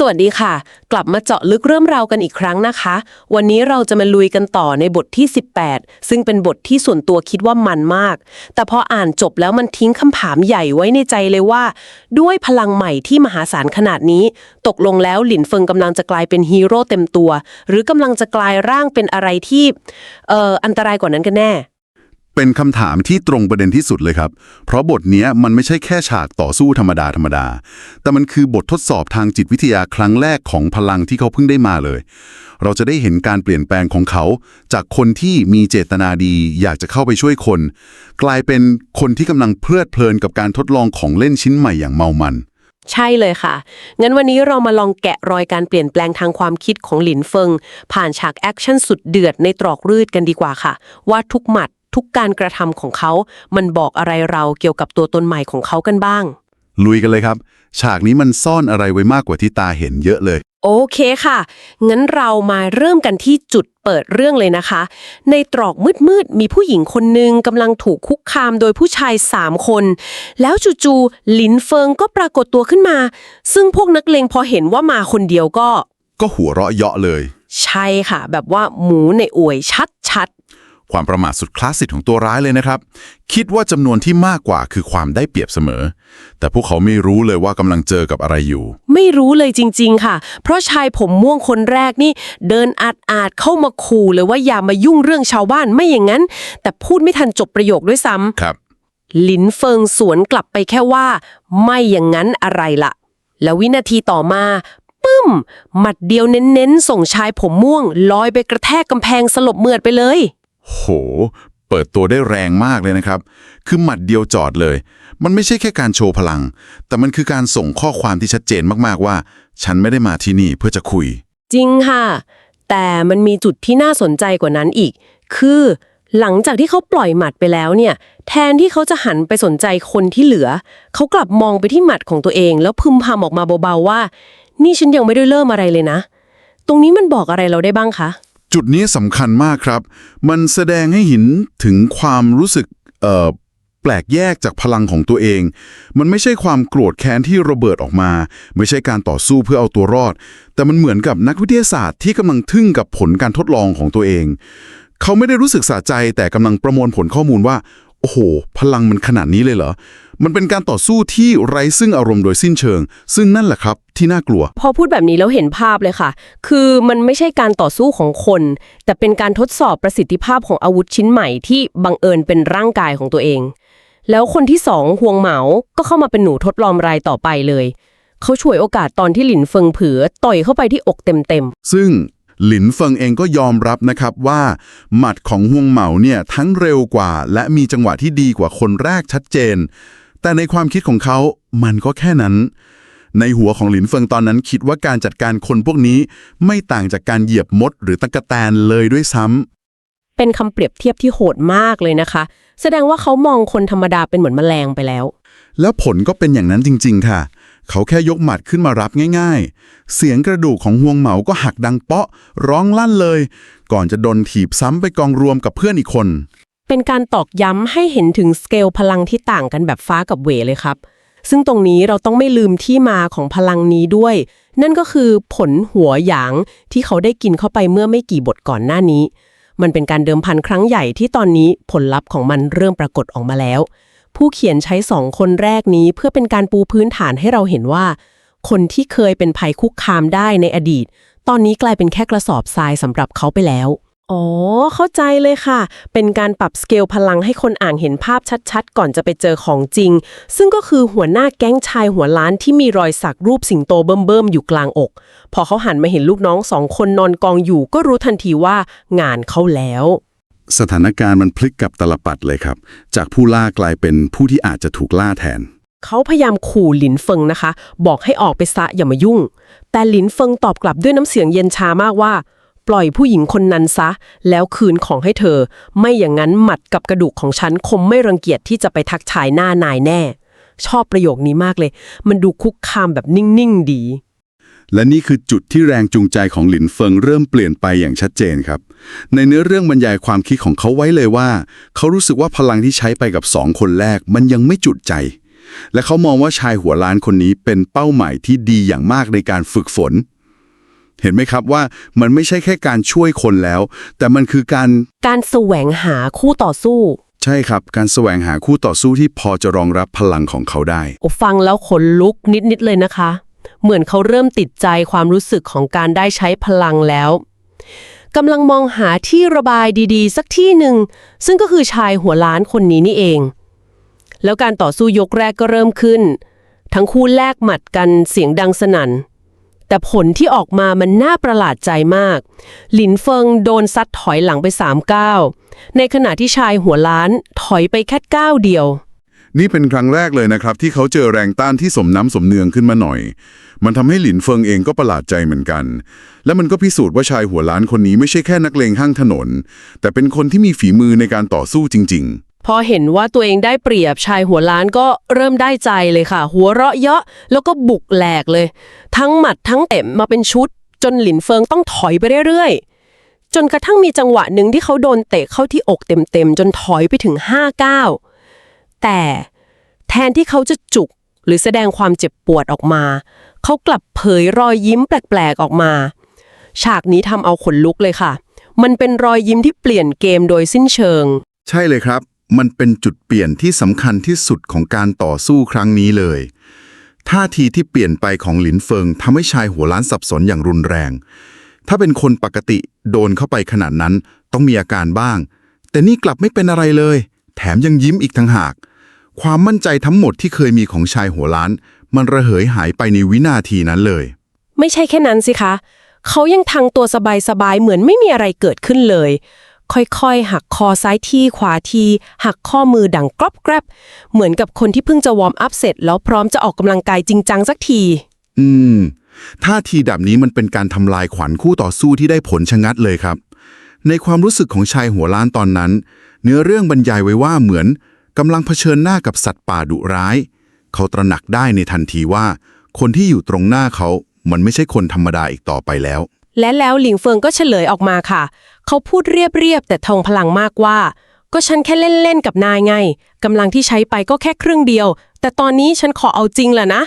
สวัสดีค่ะ กลับมาเจาะลึกเรื่องราวกันอีกครั้งนะคะ วันนี้เราจะมาลุยกันต่อในบทที่ 18 ซึ่งเป็นบทที่ส่วนตัวคิดว่ามันมาก แต่พออ่านจบแล้วมันทิ้งคำถามใหญ่ไว้ในใจเลยว่า ด้วยพลังใหม่ที่มหาศาลขนาดนี้ ตกลงแล้วหลินเฟิงกำลังจะกลายเป็นฮีโร่เต็มตัว หรือกำลังจะกลายร่างเป็นอะไรที่เอ่ออันตรายกว่านั้นกันแน่ เป็นคำถามที่ตรงประเด็นที่สุดเลยครับ เพราะบทนี้มันไม่ใช่แค่ฉากต่อสู้ธรรมดาธรรมดา แต่มันคือบททดสอบทางจิตวิทยาครั้งแรกของพลังที่เขาเพิ่งได้มาเลย เราจะได้เห็นการเปลี่ยนแปลงของเขา จากคนที่มีเจตนาดี อยากจะเข้าไปช่วยคน กลายเป็นคนที่กำลังเพลิดเพลินกับการทดลองของเล่นชิ้นใหม่อย่างเมามัน ใช่เลยค่ะ งั้นวันนี้เรามาลองแกะรอยการเปลี่ยนแปลงทางความคิดของหลินเฟิงผ่านฉากแอคชั่นสุดเดือดในตรอกรืดกันดีกว่าค่ะ ว่าทุกหมัด ทุกการกระทำของเขา มันบอกอะไรเราเกี่ยวกับตัวตนใหม่ของเขากันบ้าง ลุยกันเลยครับ ฉากนี้มันซ่อนอะไรไว้มากกว่าที่ตาเห็นเยอะเลย โอเคค่ะ งั้นเรามาเริ่มกันที่จุดเปิดเรื่องเลยนะคะ ในตรอกมืดๆ มีผู้หญิงคนหนึ่งกำลังถูกคุกคามโดยผู้ชายสามคน แล้วจู่ๆหลินเฟิงก็ปรากฏตัวขึ้นมา ซึ่งพวกนักเลงพอเห็นว่ามาคนเดียวก็ ก็หัวเราะเยาะเลย ใช่ค่ะ แบบว่าหมูในอวยชัด ความประมาทสุดคลาสสิกของตัวร้ายเลยนะครับ คิดว่าจำนวนที่มากกว่าคือความได้เปรียบเสมอ แต่พวกเขาไม่รู้เลยว่ากำลังเจอกับอะไรอยู่ๆไม่รู้เลยจริง ๆ ค่ะ เพราะชายผมม่วงคนแรกนี่ เดินอาดอาดๆเข้ามาขู่เลยว่าอย่ามายุ่งเรื่องชาวบ้านไม่อย่างนั้น แต่พูดไม่ทันจบประโยคด้วยซ้ำครับหลินเฟิงสวนกลับไปแค่ว่า ไม่อย่างนั้นอะไรละแล้ววินาทีต่อมาปึ้ม หมัดเดียวเน้นๆ ส่งชายผมม่วง ลอยไปกระแทกกำแพงสลบเมือดไปเลย โห เปิดตัวได้แรงมากเลยนะครับ คือหมัดเดียวจอดเลย มันไม่ใช่แค่การโชว์พลัง แต่มันคือการส่งข้อความที่ชัดเจนมากๆว่า ฉันไม่ได้มาที่นี่เพื่อจะคุย จริงค่ะ แต่มันมีจุดที่น่าสนใจกว่านั้นอีก คือหลังจากที่เขาปล่อยหมัดไปแล้วเนี่ย แทนที่เขาจะหันไปสนใจคนที่เหลือ เขากลับมองไปที่หมัดของตัวเอง แล้วพึมพำออกมาเบาๆว่า นี่ฉันยังไม่ได้เริ่มอะไรเลยนะ ตรงนี้มันบอกอะไรเราได้บ้างคะ จุดนี้สำคัญมากครับ มันแสดงให้เห็นถึงความรู้สึกแปลกแยกจากพลังของตัวเอง มันไม่ใช่ความโกรธแค้นที่ระเบิดออกมา ไม่ใช่การต่อสู้เพื่อเอาตัวรอด แต่มันเหมือนกับนักวิทยาศาสตร์ที่กำลังทึ่งกับผลการทดลองของตัวเอง เขาไม่ได้รู้สึกสะใจแต่กำลังประมวลผลข้อมูลว่า โอ้โห พลังมันขนาดนี้เลยเหรอ มันเป็นการต่อสู้ที่ไร้ซึ่งอารมณ์โดยสิ้นเชิง ซึ่งนั่นแหละครับที่น่ากลัว พอพูดแบบนี้แล้วเห็นภาพเลยค่ะ คือมันไม่ใช่การต่อสู้ของคน แต่เป็นการทดสอบประสิทธิภาพของอาวุธชิ้นใหม่ที่บังเอิญเป็นร่างกายของตัวเอง แล้วคนที่สองห่วงเหมาก็เข้ามาเป็นหนูทดลองรายต่อไปเลย เขาฉวยโอกาสตอนที่หลินเฟิงเผือต่อยเข้าไปที่อกเต็มซึ่ง หลินเฟิงเองก็ยอมรับนะครับว่า หมัดของฮวงเหมาเนี่ยทั้งเร็วกว่า และมีจังหวะที่ดีกว่าคนแรกชัดเจน แต่ในความคิดของเขามันก็แค่นั้น ในหัวของหลินเฟิงตอนนั้นคิดว่าการจัดการคนพวกนี้ไม่ต่างจากการเหยียบมดหรือตะกะแตนเลยด้วยซ้ำๆเป็นคำเปรียบเทียบที่โหดมากเลยนะคะ แสดงว่าเขามองคนธรรมดาเป็นเหมือนแมลงไปแล้ว แล้วผลก็เป็นอย่างนั้นจริง ๆ ค่ะ เขาแค่ยกหมัดขึ้นมารับง่ายๆ เสียงกระดูกของฮวงเหมาก็หักดังเปาะ ร้องลั่นเลย ก่อนจะโดนถีบซ้ำไปกองรวมกับเพื่อนอีกคน เป็นการตอกย้ำให้เห็นถึงสเกลพลังที่ต่างกันแบบฟ้ากับเหวเลยครับ ซึ่งตรงนี้เราต้องไม่ลืมที่มาของพลังนี้ด้วย นั่นก็คือผลหัวหยางที่เขาได้กินเข้าไปเมื่อไม่กี่บทก่อนหน้านี้ มันเป็นการเดิมพันครั้งใหญ่ที่ตอนนี้ผลลัพธ์ของมันเริ่มปรากฏออกมาแล้ว ผู้เขียนใช้สองคนแรกนี้เพื่อเป็นการปูพื้นฐานให้เราเห็นว่า คนที่เคยเป็นภัยคุกคามได้ในอดีต ตอนนี้กลายเป็นแค่กระสอบทรายสำหรับเขาไปแล้ว อ๋อ เข้าใจเลยค่ะ เป็นการปรับสเกลพลังให้คนอ่านเห็นภาพชัดๆ ก่อนจะไปเจอของจริง ซึ่งก็คือหัวหน้าแก๊งชายหัวล้านที่มีรอยสักรูปสิงโตเบิ่มๆอยู่กลางอก พอเขาหันมาเห็นลูกน้องสองคนนอนกองอยู่ ก็รู้ทันทีว่างานเขาแล้ว สถานการณ์มันพลิกกลับตลปัดเลยครับ จากผู้ล่ากลายเป็นผู้ที่อาจจะถูกล่าแทน เขาพยายามขู่หลินเฟิงนะคะ บอกให้ออกไปซะอย่ามายุ่ง แต่หลินเฟิงตอบกลับด้วยน้ำเสียงเย็นชามากว่า ปล่อยผู้หญิงคนนั้นซะ แล้วคืนของให้เธอ ไม่อย่างนั้นหมัดกับกระดูกของฉันคงไม่รังเกียจที่จะไปทักชายหน้านายแน่ ชอบประโยคนี้มากเลย มันดูคุกคามแบบนิ่งๆดี และนี่คือจุดที่แรงจูงใจของหลินเฟิงเริ่มเปลี่ยนไปอย่างชัดเจนครับ ในเนื้อเรื่องบรรยายความคิดของเขาไว้เลยว่า เขารู้สึกว่าพลังที่ใช้ไปกับสองคนแรกมันยังไม่จุดใจ และเขามองว่าชายหัวล้านคนนี้เป็นเป้าหมายที่ดีอย่างมากในการฝึกฝน เห็นไหมครับว่ามันไม่ใช่แค่การช่วยคนแล้ว แต่มันคือการการแสวงหาคู่ต่อสู้ ใช่ครับ การแสวงหาคู่ต่อสู้ที่พอจะรองรับพลังของเขาได้ โอ้ฟังแล้วขนลุกนิด ๆ เลยนะคะ เหมือนเขาเริ่มติดใจความรู้สึกของการได้ใช้พลังแล้วกำลังมองหาที่ระบายดีๆ สักที่หนึ่ง ซึ่งก็คือชายหัวล้านคนนี้นี่เอง แล้วการต่อสู้ยกแรกก็เริ่มขึ้น ทั้งคู่แลกหมัดกันเสียงดังสนั่น แต่ผลที่ออกมามันน่าประหลาดใจมาก หลินเฟิงโดนซัดถอยหลังไปสามก้าวในขณะที่ชายหัวล้านถอยไปแค่ก้าวเดียว นี่เป็นครั้งแรกเลยนะครับ ที่เขาเจอแรงต้านที่สมน้ำสมเนืองขึ้นมาหน่อย มันทำให้หลินเฟิงเองก็ประหลาดใจเหมือนกัน และมันก็พิสูจน์ว่าชายหัวล้านคนนี้ไม่ใช่แค่นักเลงห้างถนน แต่เป็นคนที่มีฝีมือในการต่อสู้จริง ๆ พอเห็นว่าตัวเองได้เปรียบชายหัวล้านก็เริ่มได้ใจเลยค่ะ หัวเราะเยาะแล้วก็บุกแหลกเลย ทั้งหมัดทั้งเต็มมาเป็นชุด จนหลินเฟิงต้องถอยไปเรื่อยๆ จนกระทั่งมีจังหวะหนึ่งที่เขาโดนเตะเข้าที่อกเต็มๆจนถอยไปถึง5ก้าว แต่แทนที่เขาจะจุกหรือแสดงความเจ็บปวดออกมา เขากลับเผยรอยยิ้มแปลกๆออกมา ฉากนี้ทำเอาขนลุกเลยค่ะ มันเป็นรอยยิ้มที่เปลี่ยนเกมโดยสิ้นเชิง ใช่เลยครับ มันเป็นจุดเปลี่ยนที่สำคัญที่สุดของการต่อสู้ครั้งนี้เลย ท่าทีที่เปลี่ยนไปของหลินเฟิงทำให้ชายหัวล้านสับสนอย่างรุนแรง ถ้าเป็นคนปกติโดนเข้าไปขนาดนั้นต้องมีอาการบ้าง แต่นี่กลับไม่เป็นอะไรเลย แถมยังยิ้มอีกทั้งหาก ความมั่นใจทั้งหมดที่เคยมีของชายหัวล้าน มันระเหยหายไปในวินาทีนั้นเลย ไม่ใช่แค่นั้นสิคะ เขายังทางตัวสบายๆ เหมือนไม่มีอะไรเกิดขึ้นเลย ค่อยๆ หักคอซ้ายทีขวาที หักข้อมือดังกรอบแกรบ เหมือนกับคนที่เพิ่งจะวอร์มอัพเสร็จ แล้วพร้อมจะออกกำลังกายจริงจังสักที อืมท่าทีแบบนี้มันเป็นการทำลายขวัญคู่ต่อสู้ที่ได้ผลชะงัดเลยครับ ในความรู้สึกของชายหัวล้านตอนนั้น เนื้อเรื่องบรรยายไว้ว่าเหมือนกำลังเผชิญหน้ากับสัตว์ป่าดุร้าย เขาตระหนักได้ในทันทีว่า คนที่อยู่ตรงหน้าเขา มันไม่ใช่คนธรรมดาอีกต่อไปแล้ว และแล้วหลิงเฟิงก็เฉลยออกมาค่ะ เขาพูดเรียบๆแต่ทองพลังมากว่า ก็ฉันแค่เล่นๆกับนายไงกำลังที่ใช้ไปก็แค่ครึ่งเดียว แต่ตอนนี้ฉันขอเอาจริงแหละนะ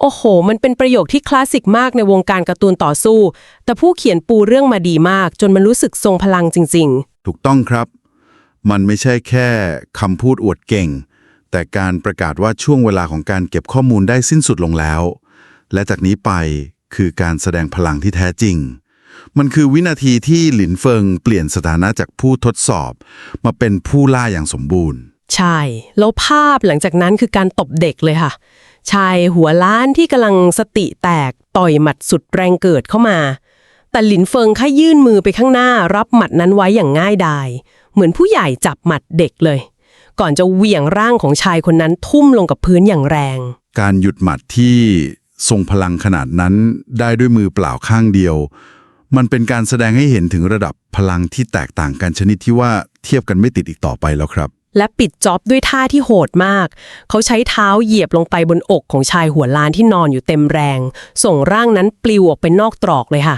โอ้โห มันเป็นประโยคที่คลาสสิกมากในวงการการ์ตูนต่อสู้ แต่ผู้เขียนปูเรื่องมาดีมาก จนมันรู้สึกทรงพลังจริง ถูกต้องครับ มันไม่ใช่แค่คำพูดอวดเก่ง แต่การประกาศว่าช่วงเวลาของการเก็บข้อมูลได้สิ้นสุดลงแล้ว และจากนี้ไปคือการแสดงพลังที่แท้จริง มันคือวินาทีที่หลินเฟิงเปลี่ยนสถานะจากผู้ทดสอบ มาเป็นผู้ล่าอย่างสมบูรณ์ ๆ ใช่ แล้วภาพหลังจากนั้นคือการตบเด็กเลยค่ะ ชายหัวล้านที่กำลังสติแตกต่อยหมัดสุดแรงเกิดเข้ามา แต่หลินเฟิงแค่ยื่นมือไปข้างหน้า รับหมัดนั้นไว้อย่างง่ายดาย เหมือนผู้ใหญ่จับหมัดเด็กเลย ก่อนจะเหวี่ยงร่างของชายคนนั้นทุ่มลงกับพื้นอย่างแรง การหยุดหมัดที่ทรงพลังขนาดนั้นได้ด้วยมือเปล่าข้างเดียว มันเป็นการแสดงให้เห็นถึงระดับพลังที่แตกต่างกันชนิดที่ว่าเทียบกันไม่ติดอีกต่อไปแล้วครับ และปิดจ็อบด้วยท่าที่โหดมาก เขาใช้เท้าเหยียบลงไปบนอกของชายหัวล้านที่นอนอยู่เต็มแรง ส่งร่างนั้นปลิวออกไปนอกตรอกเลยค่ะ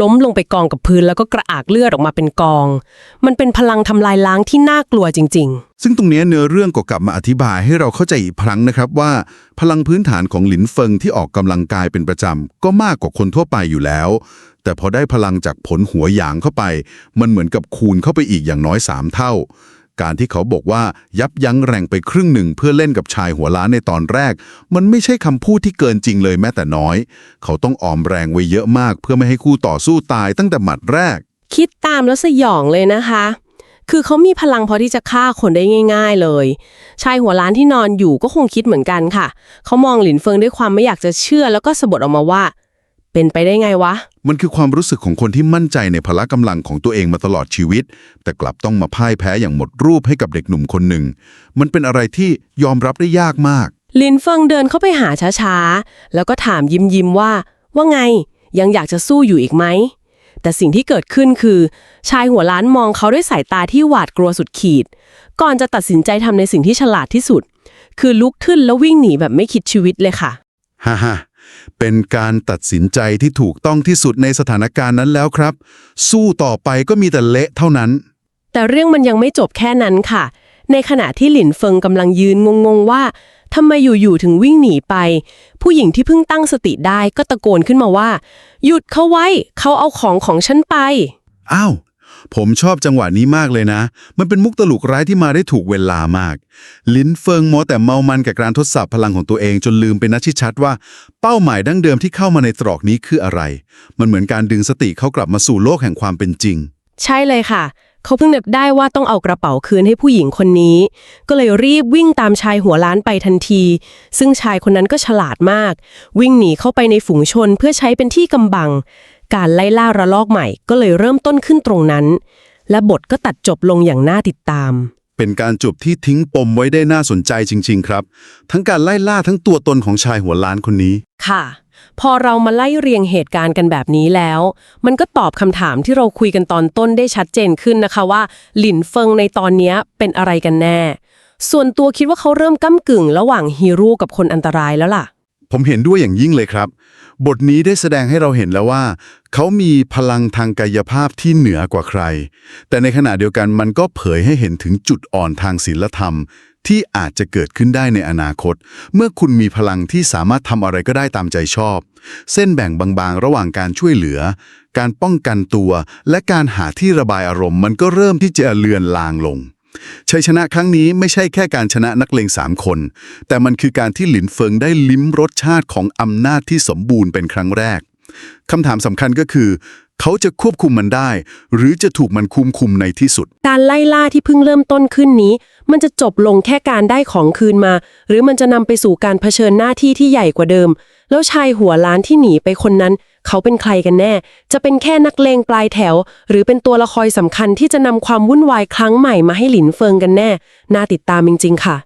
ล้มลงไปกองกับพื้นแล้วก็กระอากเลือดออกมาเป็นกอง มันเป็นพลังทำลายล้างที่น่ากลัวจริง ๆซึ่งตรงนี้เนื้อเรื่องก็กลับมาอธิบายให้เราเข้าใจอีกครั้งนะครับว่า พลังพื้นฐานของหลินเฟิงที่ออกกำลังกายเป็นประจำก็มากกว่าคนทั่วไปอยู่แล้ว แต่พอได้พลังจากผลหัวหยางเข้าไป มันเหมือนกับคูณเข้าไปอีกอย่างน้อยสามเท่า การที่เขาบอกว่ายับยั้งแรงไปครึ่งหนึ่งเพื่อเล่นกับชายหัวล้านในตอนแรก มันไม่ใช่คำพูดที่เกินจริงเลยแม้แต่น้อย เขาต้องออมแรงไว้เยอะมาก เพื่อไม่ให้คู่ต่อสู้ตายตั้งแต่หมัดแรก คิดตามแล้วสยองเลยนะคะ คือเขามีพลังพอที่จะฆ่าคนได้ง่าย ๆเลย ชายหัวล้านที่นอนอยู่ก็คงคิดเหมือนกันค่ะ เขามองหลินเฟิงด้วยความไม่อยากจะเชื่อแล้วก็สะบัดออกมาว่า เป็นไปได้ไงวะ มันคือความรู้สึกของคนที่มั่นใจในพละกำลังของตัวเองมาตลอดชีวิต แต่กลับต้องมาพ่ายแพ้อย่างหมดรูปให้กับเด็กหนุ่มคนหนึ่ง มันเป็นอะไรที่ยอมรับได้ยากมาก ลินเฟิงเดินเข้าไปหาช้าๆ แล้วก็ถามยิ้มยิ้มๆว่า ว่าไง ยังอยากจะสู้อยู่อีกไหม แต่สิ่งที่เกิดขึ้นคือ ชายหัวล้านมองเขาด้วยสายตาที่หวาดกลัวสุดขีด ก่อนจะตัดสินใจทำในสิ่งที่ฉลาดที่สุด คือลุกขึ้นแล้ววิ่งหนีแบบไม่คิดชีวิตเลยค่ะ ฮ่าฮ่า เป็นการตัดสินใจที่ถูกต้องที่สุดในสถานการณ์นั้นแล้วครับ สู้ต่อไปก็มีแต่เละเท่านั้น แต่เรื่องมันยังไม่จบแค่นั้นค่ะ ในขณะที่หลินเฟิงกำลังยืนงงๆว่าทำไมอยู่ๆถึงวิ่งหนีไป ผู้หญิงที่เพิ่งตั้งสติได้ก็ตะโกนขึ้นมาว่า หยุดเขาไว้ เขาเอาของของฉันไป อ้าว ผมชอบจังหวะนี้มากเลยนะ มันเป็นมุกตลุกร้ายที่มาได้ถูกเวลามาก ลิ้นเฟิงมัวแต่เมามันกับการทดสอบพลังของตัวเองจนลืมไปนัดชิดชัดว่า เป้าหมายดั้งเดิมที่เข้ามาในตรอกนี้คืออะไร มันเหมือนการดึงสติเขากลับมาสู่โลกแห่งความเป็นจริง ใช่เลยค่ะ เขาเพิ่งนึกได้ว่าต้องเอากระเป๋าคืนให้ผู้หญิงคนนี้ ก็เลยรีบวิ่งตามชายหัวล้านไปทันที ซึ่งชายคนนั้นก็ฉลาดมาก วิ่งหนีเข้าไปในฝูงชนเพื่อใช้เป็นที่กำบัง การไล่ล่าระลอกใหม่ก็เลยเริ่มต้นขึ้นตรงนั้น และบทก็ตัดจบลงอย่างน่าติดตาม เป็นการจบที่ทิ้งปมไว้ได้น่าสนใจจริง ๆ ครับ ทั้งการไล่ล่าทั้งตัวตนของชายหัวล้านคนนี้ ค่ะ พอเรามาไล่เรียงเหตุการณ์กันแบบนี้แล้ว มันก็ตอบคำถามที่เราคุยกันตอนต้นได้ชัดเจนขึ้นนะคะว่า หลินเฟิงในตอนเนี้ยเป็นอะไรกันแน่ ส่วนตัวคิดว่าเขาเริ่มก้ากึ่ง ระหว่างฮีโร่กับคนอันตรายแล้วล่ะ ผมเห็นด้วยอย่างยิ่งเลยครับ บทนี้ได้แสดงให้เราเห็นแล้วว่า เขามีพลังทางกายภาพที่เหนือกว่าใคร แต่ในขณะเดียวกันมันก็เผยให้เห็นถึงจุดอ่อนทางศีลธรรม ที่อาจจะเกิดขึ้นได้ในอนาคต เมื่อคุณมีพลังที่สามารถทำอะไรก็ได้ตามใจชอบ เส้นแบ่งบางๆ ระหว่างการช่วยเหลือ การป้องกันตัว และการหาที่ระบายอารมณ์ มันก็เริ่มที่จะเลือนลางลง ชัยชนะครั้งนี้ไม่ใช่แค่การชนะนักเลงสามคน แต่มันคือการที่หลินเฟิงได้ลิ้มรสชาติของอำนาจที่สมบูรณ์เป็นครั้งแรกคำถามสำคัญก็คือ เขาจะควบคุมมันได้ หรือจะถูกมันคุมคุมในที่สุด การไล่ล่าที่เพิ่งเริ่มต้นขึ้นนี้ มันจะจบลงแค่การได้ของคืนมา หรือมันจะนำไปสู่การเผชิญหน้าที่ที่ใหญ่กว่าเดิม แล้วชายหัวล้านที่หนีไปคนนั้น เขาเป็นใครกันแน่ จะเป็นแค่นักเลงปลายแถว หรือเป็นตัวละครสำคัญที่จะนำความวุ่นวายครั้งใหม่มาให้หลินเฟิงกันแน่ น่าติดตามจริงๆค่ะ